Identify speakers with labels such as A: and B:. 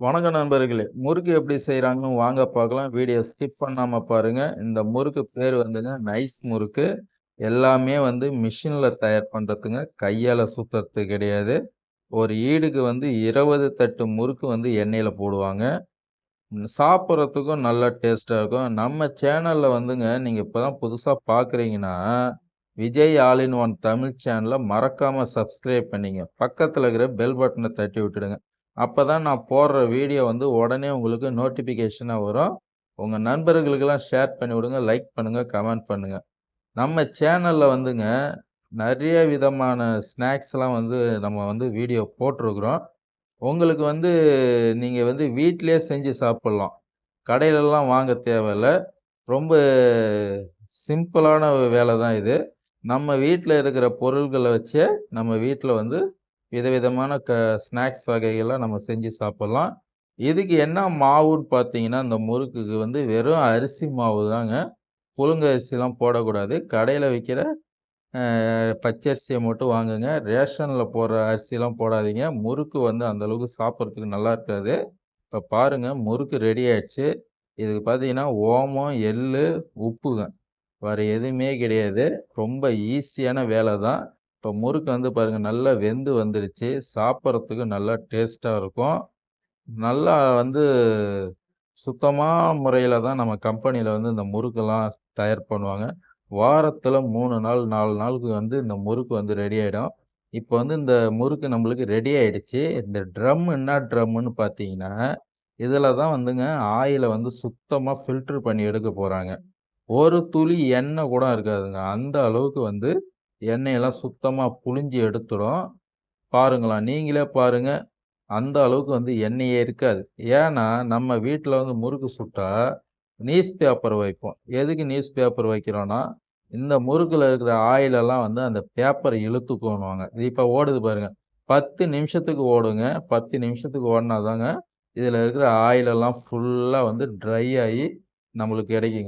A: வணக்கம் நண்பர்களே! முறுக்கு எப்படி செய்கிறாங்கன்னு வாங்க பார்க்கலாம். வீடியோ ஸ்கிப் பண்ணாமல் பாருங்கள் இந்த முறுக்கு பேர் வந்துங்க நைஸ் முறுக்கு. எல்லாமே வந்து மிஷினில் தயார் பண்ணுறதுங்க கையால் சுற்றுறது கிடையாது. ஒரு ஈடுக்கு வந்து 20 தட்டு முறுக்கு வந்து எண்ணெயில் போடுவாங்க. சாப்பிட்றதுக்கும் நல்லா டேஸ்ட்டாக இருக்கும். நம்ம சேனலில் வந்துங்க நீங்கள் இப்போ தான் புதுசாக பார்க்குறீங்கன்னா, Vijay all in one Tamil சேனலை மறக்காமல் சப்ஸ்கிரைப் பண்ணிங்க. பக்கத்தில் இருக்கிற பெல் பட்டனை தட்டி விட்டுடுங்க. அப்போ தான் நான் போடுற வீடியோ வந்து உடனே உங்களுக்கு நோட்டிஃபிகேஷனாக வரும். உங்கள் நண்பர்களுக்கெல்லாம் ஷேர் பண்ணி விடுங்க. லைக் பண்ணுங்கள் கமெண்ட் பண்ணுங்கள் நம்ம சேனலில் வந்துங்க நிறைய விதமான ஸ்நாக்ஸ்லாம் வந்து நம்ம வந்து வீடியோ போட்டிருக்கிறோம். உங்களுக்கு வந்து நீங்கள் வந்து வீட்டிலே செஞ்சு சாப்பிட்லாம் கடையிலலாம் வாங்க தேவையில்ல. ரொம்ப சிம்பிளான வேலை தான் இது. நம்ம வீட்டில் இருக்கிற பொருள்களை வச்சே நம்ம வீட்டில் வந்து விதவிதமான க ஸ்நாக்ஸ் வகைகள்லாம் நம்ம செஞ்சு சாப்பிட்லாம் இதுக்கு என்ன மாவுன்னு பார்த்தீங்கன்னா, இந்த முறுக்குக்கு வந்து வெறும் அரிசி மாவு தாங்க. புழுங்க அரிசிலாம் போடக்கூடாது. கடையில் விற்கிற பச்சரிசியை மட்டும் வாங்குங்க. ரேஷனில் போடுற அரிசிலாம் போடாதீங்க. முறுக்கு வந்து அந்த அளவுக்கு நல்லா இருக்காது. இப்போ பாருங்க முறுக்கு ரெடி ஆயிடுச்சு. இதுக்கு பார்த்தீங்கன்னா, ஓமம், எள் உப்புங்க. வேறு எதுவுமே கிடையாது. ரொம்ப ஈஸியான வேலை தான். இப்போ முறுக்கு வந்து பாருங்கள் நல்லா வெந்து வந்துடுச்சு சாப்பிட்றதுக்கு நல்லா டேஸ்ட்டாக இருக்கும். நல்லா வந்து சுத்தமான முறையில் தான் நம்ம கம்பெனியில் வந்து இந்த முறுக்கெல்லாம் தயார் பண்ணுவாங்க. வாரத்தில் மூணு நாள், நாலு நாளுக்கு வந்து இந்த முறுக்கு வந்து ரெடி ஆகிடும் இப்போ வந்து இந்த முறுக்கு நம்மளுக்கு ரெடி ஆகிடுச்சு இந்த ட்ரம் என்ன ட்ரம்முன்னு பார்த்தீங்கன்னா, இதில் தான் வந்துங்க ஆயில வந்து சுத்தமாக ஃபில்ட்ரு பண்ணி எடுக்க போகிறாங்க ஒரு துளி எண்ணெய் கூட இருக்காதுங்க. அந்த அளவுக்கு வந்து எண்ணெயெல்லாம் சுத்தமாக புழிஞ்சு எடுத்துடும். பாருங்களேன். நீங்களே பாருங்கள் அந்த அளவுக்கு வந்து எண்ணெயே இருக்காது. ஏன்னா, நம்ம வீட்டில் வந்து முறுக்கு சுட்டா நியூஸ் பேப்பர் வைப்போம். எதுக்கு நியூஸ் பேப்பர் வைக்கிறோன்னா இந்த முறுக்கில் இருக்கிற ஆயிலெல்லாம் வந்து அந்த பேப்பரை இழுத்துக்கோணுவாங்க இது இப்போ ஓடுது பாருங்கள் பத்து நிமிஷத்துக்கு ஓடுங்க. 10 நிமிஷத்துக்கு ஓடினாதாங்க தாங்க, இருக்கிற ஆயிலெல்லாம் ஃபுல்லாக வந்து ட்ரை ஆகி நம்மளுக்கு கிடைக்குங்க.